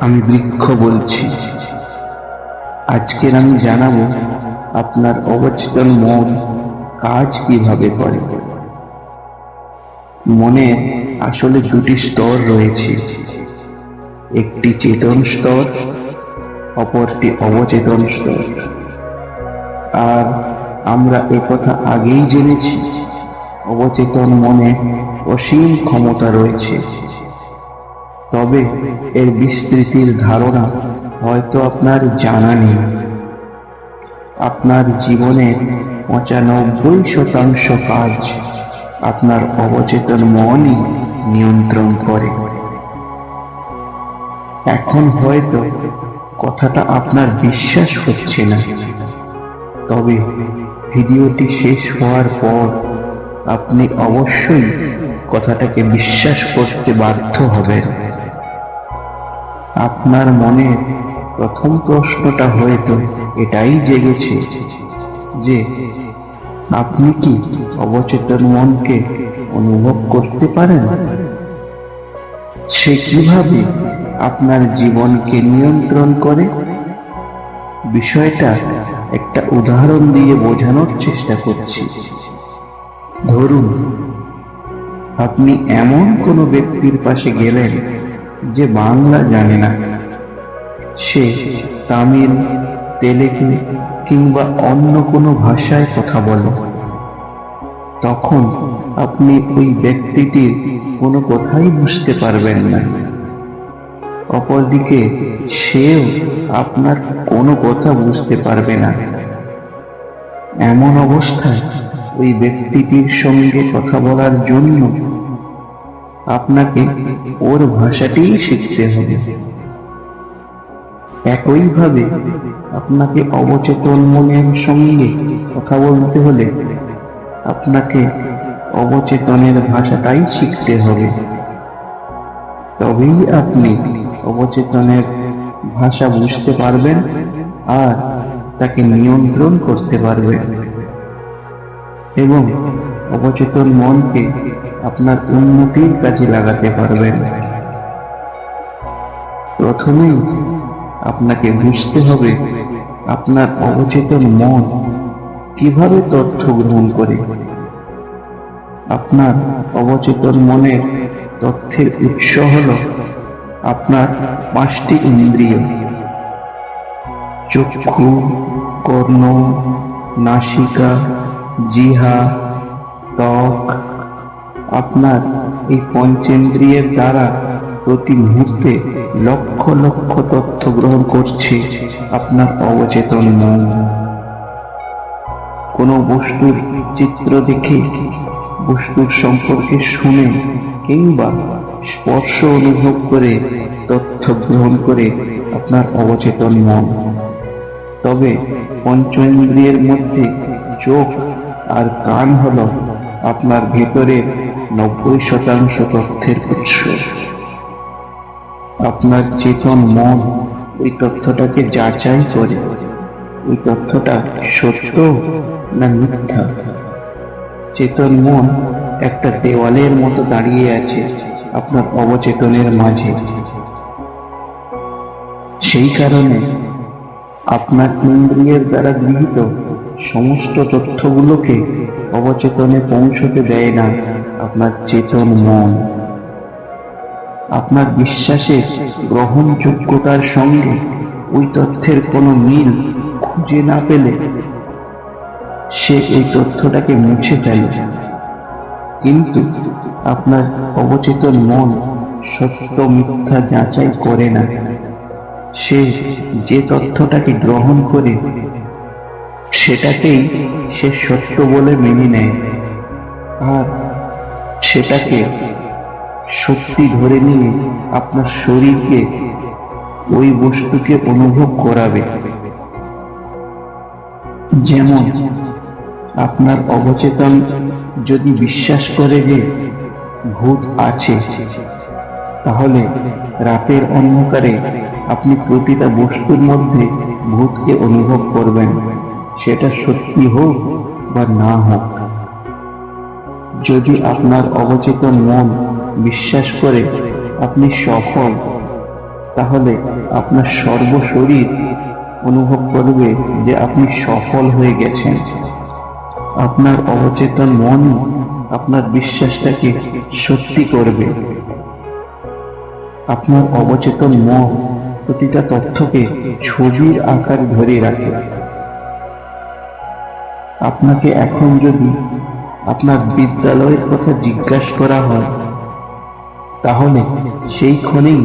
আমি বৃক্ষ বলছি। আজকের আমি জানাব আপনার অবচেতন মন কাজ কীভাবে করে। মনের আসলে দুটি স্তর রয়েছে। একটি চেতন স্তর, অপরটি অবচেতন স্তর। আর আমরা একথা আগেই জেনেছি, অবচেতন মনে অসীম ক্ষমতা রয়েছে। তবে এর বিস্তৃতির ধারণা হয়তো আপনার জানা নেই। আপনার জীবনের পঁচানব্বই শতাংশ কাজ আপনার অবচেতন মনই নিয়ন্ত্রণ করে। এখন হয়তো কথাটা আপনার বিশ্বাস হচ্ছে না। তবে ভিডিওটি শেষ হওয়ার পর আপনি অবশ্যই কথাটাকে বিশ্বাস করতে বাধ্য হবেন। আপনার মনে প্রথম প্রশ্নটা হয়তো এটাই জেগেছে যে আপনি কি অবচেতন মনকে অনুভব করতে পারেন? সে কীভাবে আপনার জীবনকে নিয়ন্ত্রণ করে? বিষয়টা একটা উদাহরণ দিয়ে বোঝানোর চেষ্টা করছি। ধরুন, আপনি এমন কোনো ব্যক্তির পাশে গেলেন যে বাংলা জানে না, সে তামিল, তেলেগু কিংবা অন্য কোনো ভাষায় কথা বলে। তখন আপনি ওই ব্যক্তিটির কোনো কথাই বুঝতে পারবেন না। অপরদিকে সেও আপনার কোনো কথা বুঝতে পারবে না। এমন অবস্থায় ওই ব্যক্তিটির সঙ্গে কথা বলার জন্য আপনাকে ওর ভাষাটিই শিখতে হবে। একইভাবে আপনাকে অবচেতন মনের সঙ্গে কথা বলতে হলে আপনাকে অবচেতনের ভাষাটাই শিখতে হবে। তবেই আপনি অবচেতনের ভাষা বুঝতে পারবেন আর তাকে নিয়ন্ত্রণ করতে পারবেন। এবং অবচেতন মনকে আপনার উন্নতির কাজে লাগাতে পারবেন। প্রথমেই আপনাকে বুঝতে হবে আপনার অবচেতন মন কীভাবে তথ্য গ্রহণ করে। আপনার অবচেতন মনের তথ্যের উৎস হল আপনার পাঁচটি ইন্দ্রিয়। চক্ষু, কর্ণ, নাসিকা জিহা ত্বক আপনার এই পঞ্চেন্দ্রিয়ের দ্বারা প্রতি মুহূর্তে লক্ষ লক্ষ তথ্য গ্রহণ করছে আপনার অবচেতন মন। কোনো বস্তুর চিত্র দেখে, বস্তুর সম্পর্কে শুনে কিংবা স্পর্শ অনুভব করে তথ্য গ্রহণ করে আপনার অবচেতন মন। তবে পঞ্চেন্দ্রিয়ের মধ্যে চোখ আর কান হল আপনার ভেতরের নব্বই শতাংশ তথ্যের উৎস। আপনার চেতন মন ওই তথ্যটাকে যাচাই করে। ওই তথ্যটা সত্য না মিথ্যা? চেতন মন একটা দেওয়ালের মতো দাঁড়িয়ে আছে আপনার অবচেতনের মাঝে। সেই কারণে আপনার ইন্দ্রিয়ের দ্বারা গৃহীত সমস্ত তথ্যগুলোকে অবচেতনে পৌঁছতে দেয় না। আপনার চেতন মন, আপনার বিশ্বাসের গ্রহণযোগ্যতার সঙ্গে ওই তথ্যের কোনো মিল খুঁজে না পেলে সে এই তথ্যটাকে মুছে ফেলে। কিন্তু আপনার অবচেতন মন সত্য মিথ্যা যাচাই করে না। সে যে তথ্যটাকে গ্রহণ করে, সেটাকেই সে সত্য বলে মেনে নেয়। আর সেটাকে সত্যি ধরে নিয়ে আপনার শরীরকে ওই বস্তুকে অনুভব করাবে। যেমন আপনার অবচেতন যদি বিশ্বাস করে যে ভূত আছে, তাহলে রাতের অন্ধকারে আপনি প্রতিটা বস্তুর মধ্যে ভূতকে অনুভব করবেন। সেটা সত্যি হোক বা না হোক। যদি আপনার অবচেতন মন বিশ্বাস করে আপনি সফল, তাহলে আপনার সর্বশরীর অনুভব করবে যে আপনি সফল হয়ে গেছেন। আপনার অবচেতন মন আপনার বিশ্বাসটাকে সত্যি করবে। আপনার অবচেতন মন প্রতিটা তথ্যকে ছবির আকার ধরে রাখে। আপনাকে এখন যদি আপনার বিদ্যালয়ের কথা জিজ্ঞাসা করা হয়, তাহলে সেই ক্ষণেই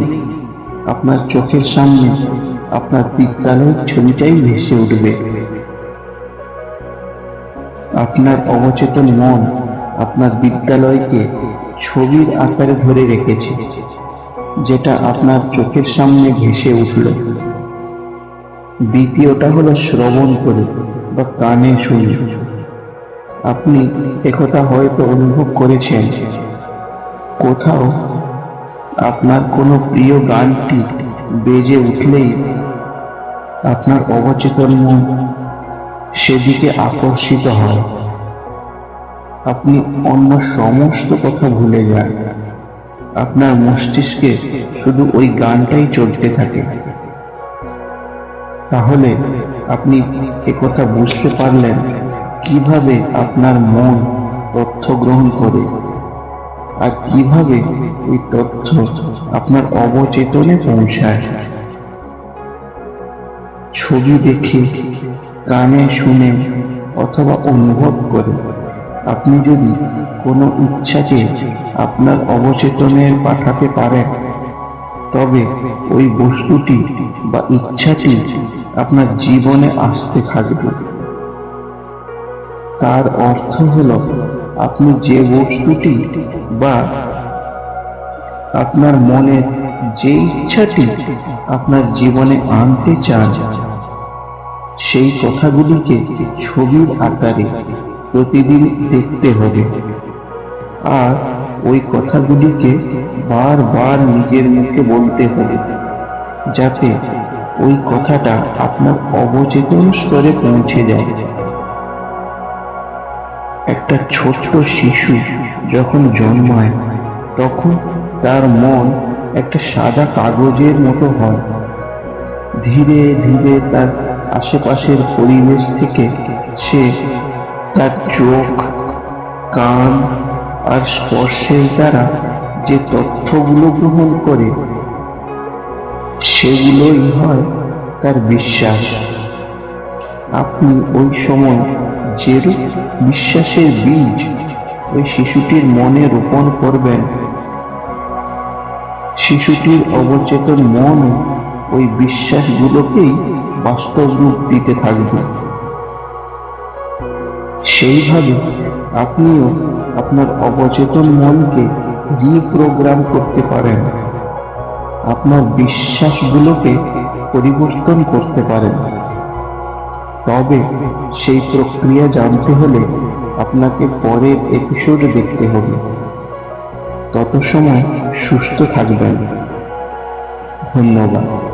আপনার চোখের সামনে আপনার বিদ্যালয়ের ছবিটাই ভেসে উঠবে। আপনার অবচেতন মন আপনার বিদ্যালয়কে ছবির আকারে ধরে রেখেছে, যেটা আপনার চোখের সামনে ভেসে উঠল। দ্বিতীয়টা হলো শ্রবণ করে বা কানে শুনে আপনি একথা হয়তো অনুভব করেছেন। কোথাও আপনার কোনো প্রিয় গানটি বেজে উঠলেই আপনার অবচেতন মন সেদিকে আকর্ষিত হয়। আপনি অন্য সমস্ত কথা ভুলে যান। আপনার মস্তিষ্কে শুধু ওই গানটাই চলতে থাকে। তাহলে আপনি একথা বুঝতে পারলেন কীভাবে আপনার মন তথ্য গ্রহণ করে? আর কীভাবে ওই তথ্য আপনার অবচেতনে পৌঁছায়? ছবি দেখে, কানে শুনে অথবা অনুভব করে। আপনি যদি কোনো ইচ্ছাকে আপনার অবচেতনে পাঠাতে পারেন, তবে ওই বস্তুটি বা ইচ্ছাটি আপনার জীবনে আসতে থাকবে। তার অর্থ হল, আপনি যে বস্তুটি বা আপনার মনের যে ইচ্ছাটি আপনার জীবনে আনতে চান, সেই কথাগুলিকে ছবির আকারে প্রতিদিন দেখতে হবে। আর ওই কথাগুলিকে বারবার নিজের মুখে বলতে হবে, যাতে ওই কথাটা আপনার অবচেতন স্তরে পৌঁছে যায়। একটা ছোট্ট শিশু যখন জন্মায়, তখন তার মন একটা সাদা কাগজের মতো হয়। ধীরে ধীরে তার আশেপাশের পরিবেশ থেকে সে তার চোখ, কান আর স্পর্শের দ্বারা যে তথ্যগুলো গ্রহণ করে, সেগুলোই হয় তার বিশ্বাস। আপনি ওই সময় যেরূপ বিশ্বাসের বীজ, ওই শিশুটির মনে রোপণ করবেন। শিশুটির অবচেতন মন ওই বিশ্বাসগুলোকেই বাস্তব রূপ দিতে থাকবে। সেইভাবে আপনিও আপনার অবচেতন মনকে রিপ্রোগ্রাম করতে পারেন। আপনার বিশ্বাসগুলোকে পরিবর্তন করতে পারেন। তবে সেই প্রক্রিয়া জানতে হলে আপনাকে পরের এপিসোড দেখতে হবে। তত সময় সুস্থ থাকবেন। ধন্যবাদ।